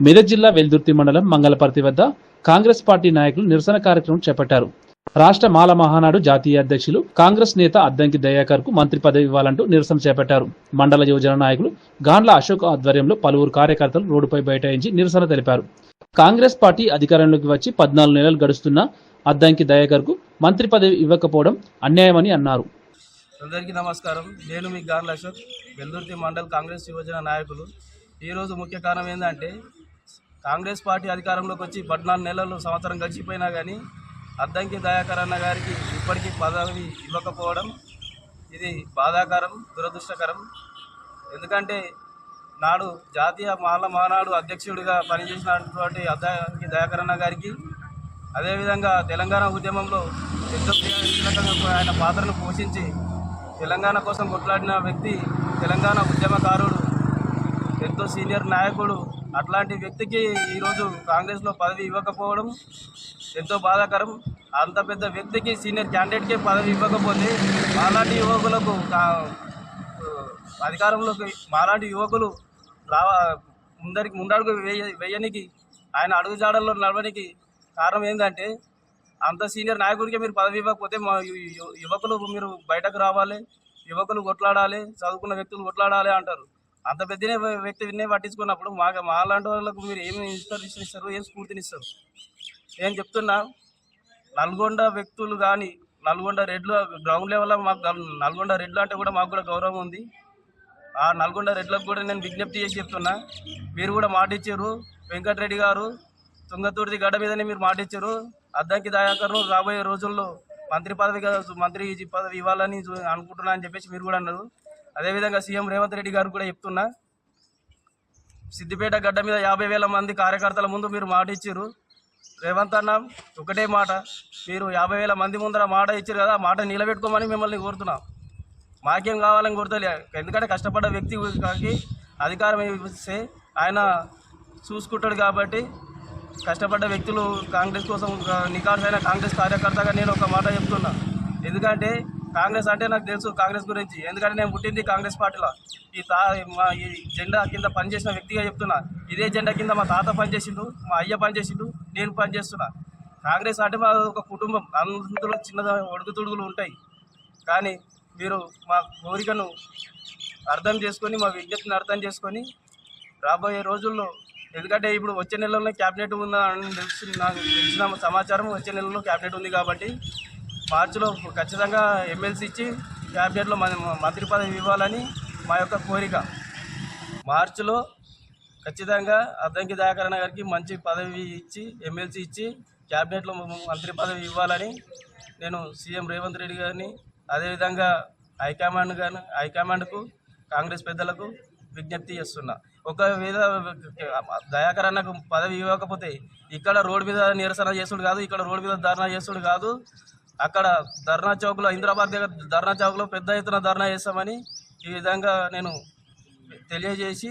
మెదక్ జిల్లా వెల్దుర్తి మండలం మంగళపర్తి వద్ద కాంగ్రెస్ పార్టీ నాయకులు నిరసన కార్యక్రమం చేపట్టారు. రాష్ట్ర మాల మహానాడు జాతీయ అధ్యక్షులు కాంగ్రెస్ నేత అద్దంకి దయాకర్కు మంత్రి పదవి ఇవ్వాలంటూ నిరసన చేపట్టారు. మండల యువజన నాయకులు గాండ్ల అశోక్ ఆధ్వర్యంలో పలువురు కార్యకర్తలు రోడ్డుపై బైఠాయించి నిరసన తెలిపారు. కాంగ్రెస్ పార్టీ అధికారంలోకి వచ్చి పద్నాలుగు నెలలు గడుస్తున్న అద్దంకి దయాకర్కు మంత్రి పదవి ఇవ్వకపోవడం అన్యాయమని అన్నారు. అందరికీ నమస్కారం. నేను మీ గాండ్ల అశోక్ వెల్దుర్తి మండల్ కాంగ్రెస్ యువజన నాయకులు. ఈరోజు ముఖ్య కారణం ఏంటంటే కాంగ్రెస్ పార్టీ అధికారంలోకి వచ్చి పద్నాలుగు నెలలు సంవత్సరం గడిచిపోయినా కానీ అద్దంకి దయాకర్ అన్న గారికి ఇప్పటికీ పదవి ఇవ్వకపోవడం ఇది బాధాకరం దురదృష్టకరం. ఎందుకంటే నాడు జాతీయ మాల మహానాడు అధ్యక్షుడిగా పనిచేసినటువంటి అద్దంకి దయాకర్ అన్న గారికి అదేవిధంగా తెలంగాణ ఉద్యమంలో పెద్ద ఆయన పాత్రను పోషించి తెలంగాణ కోసం కొట్లాడిన వ్యక్తి తెలంగాణ ఉద్యమకారుడు ఎంతో సీనియర్ నాయకుడు అట్లాంటి వ్యక్తికి ఈరోజు కాంగ్రెస్లో పదవి ఇవ్వకపోవడం ఎంతో బాధాకరం. అంత పెద్ద వ్యక్తికి సీనియర్ క్యాండిడేట్కే పదవి ఇవ్వకపోతే మాలాంటి యువకులకు అధికారంలోకి మాలాంటి యువకులు రావా ముందరికి ముందడుగు వేయ వేయనికి ఆయన అడుగుజాడల్లో నడవనికి కారణం ఏంటంటే అంత సీనియర్ నాయకుడికి మీరు పదవి ఇవ్వకపోతే మా యువకులు మీరు బయటకు రావాలి యువకులు కొట్లాడాలి చదువుకున్న వ్యక్తులు కొట్లాడాలి అంటారు. అంత పెద్దనే విన్నే పట్టించుకున్నప్పుడు మా మా లాంటి వాళ్ళకు మీరు ఏమి ఇన్స్పిరేషన్ ఇస్తారు ఏం స్ఫూర్తినిస్తారు నేను చెప్తున్నా నల్గొండ వ్యక్తులు కానీ నల్గొండ రెడ్లు గ్రౌండ్ లెవెల్లో మాకు నల్గొండ రెడ్లు అంటే కూడా మాకు కూడా గౌరవం ఉంది. ఆ నల్గొండ రెడ్లకు కూడా నేను విజ్ఞప్తి చేసి చెప్తున్నా మీరు కూడా మాట ఇచ్చారు వెంకటరెడ్డి గారు తుంగతుర్తి గడ్డ మీదనే మీరు మాట ఇచ్చారు అద్దంకి దయాకర్ రాబోయే రోజుల్లో మంత్రి పదవి మంత్రి పదవి ఇవ్వాలని చూ- అనుకుంటున్నా అని చెప్పేసి మీరు కూడా అన్నారు. అదేవిధంగా సీఎం రేవంత్ రెడ్డి గారు కూడా చెప్తున్నా సిద్దిపేట గడ్డ మీద యాభై వేల మంది కార్యకర్తల ముందు మీరు మాట ఇచ్చారు రేవంత్ అన్న ఒకటే మాట మీరు యాభై వేల మంది ముందర మాట ఇచ్చారు కదా ఆ మాట నిలబెట్టుకోమని మిమ్మల్ని కోరుతున్నాం. మాకేం కావాలని కోరుతలే ఎందుకంటే కష్టపడ్డ వ్యక్తి కాకి అధికారం ఇస్తే ఆయన చూసుకుంటాడు కాబట్టి కష్టపడ్డ వ్యక్తులు కాంగ్రెస్ కోసం నికార్సైన కాంగ్రెస్ కార్యకర్తగా నేను ఒక మాట చెప్తున్నా. ఎందుకంటే కాంగ్రెస్ అంటే నాకు తెలుసు కాంగ్రెస్ గురించి. ఎందుకంటే నేను పుట్టింది కాంగ్రెస్ పార్టీలో. ఈ తా మా ఈ జెండా కింద పనిచేసిన వ్యక్తిగా చెప్తున్నా. ఇదే జెండా కింద మా తాత పనిచేసిండు మా అయ్య పనిచేసిండు నేను పనిచేస్తున్నా. కాంగ్రెస్ అంటే మా ఒక కుటుంబం. అందులో చిన్న ఒడుగుతుడుగులు ఉంటాయి. కానీ మీరు మా కోరికను అర్థం చేసుకొని మా విజ్ఞప్తిని అర్థం చేసుకొని రాబోయే రోజుల్లో ఎందుకంటే ఇప్పుడు వచ్చే నెలలోనే క్యాబినెట్ ఉందని తెలిసి నాకు తెలిసిన సమాచారం వచ్చే నెలలో క్యాబినెట్ ఉంది కాబట్టి మార్చిలో ఖచ్చితంగా ఎమ్మెల్సీ ఇచ్చి క్యాబినెట్లో మన మంత్రి పదవి ఇవ్వాలని మా యొక్క కోరిక. మార్చిలో ఖచ్చితంగా అద్దంకి దయాకరణ గారికి మంచి పదవి ఇచ్చి ఎమ్మెల్సీ ఇచ్చి క్యాబినెట్లో మంత్రి పదవి ఇవ్వాలని నేను సీఎం రేవంత్ రెడ్డి గారిని అదేవిధంగా హైకమాండ్ గారిని హైకమాండ్కు కాంగ్రెస్ పెద్దలకు విజ్ఞప్తి చేస్తున్నా. ఒకవేళ దయాకర్ పదవి ఇవ్వకపోతే ఇక్కడ రోడ్డు మీద నిరసన చేసుడు కాదు ఇక్కడ రోడ్డు మీద ధర్నా చేసుడు కాదు అక్కడ ధర్నా చౌక్లో హైదరాబాద్ దగ్గర ధర్నా చౌక్లో పెద్ద ఎత్తున ధర్నా చేస్తామని ఈ విధంగా నేను తెలియజేసి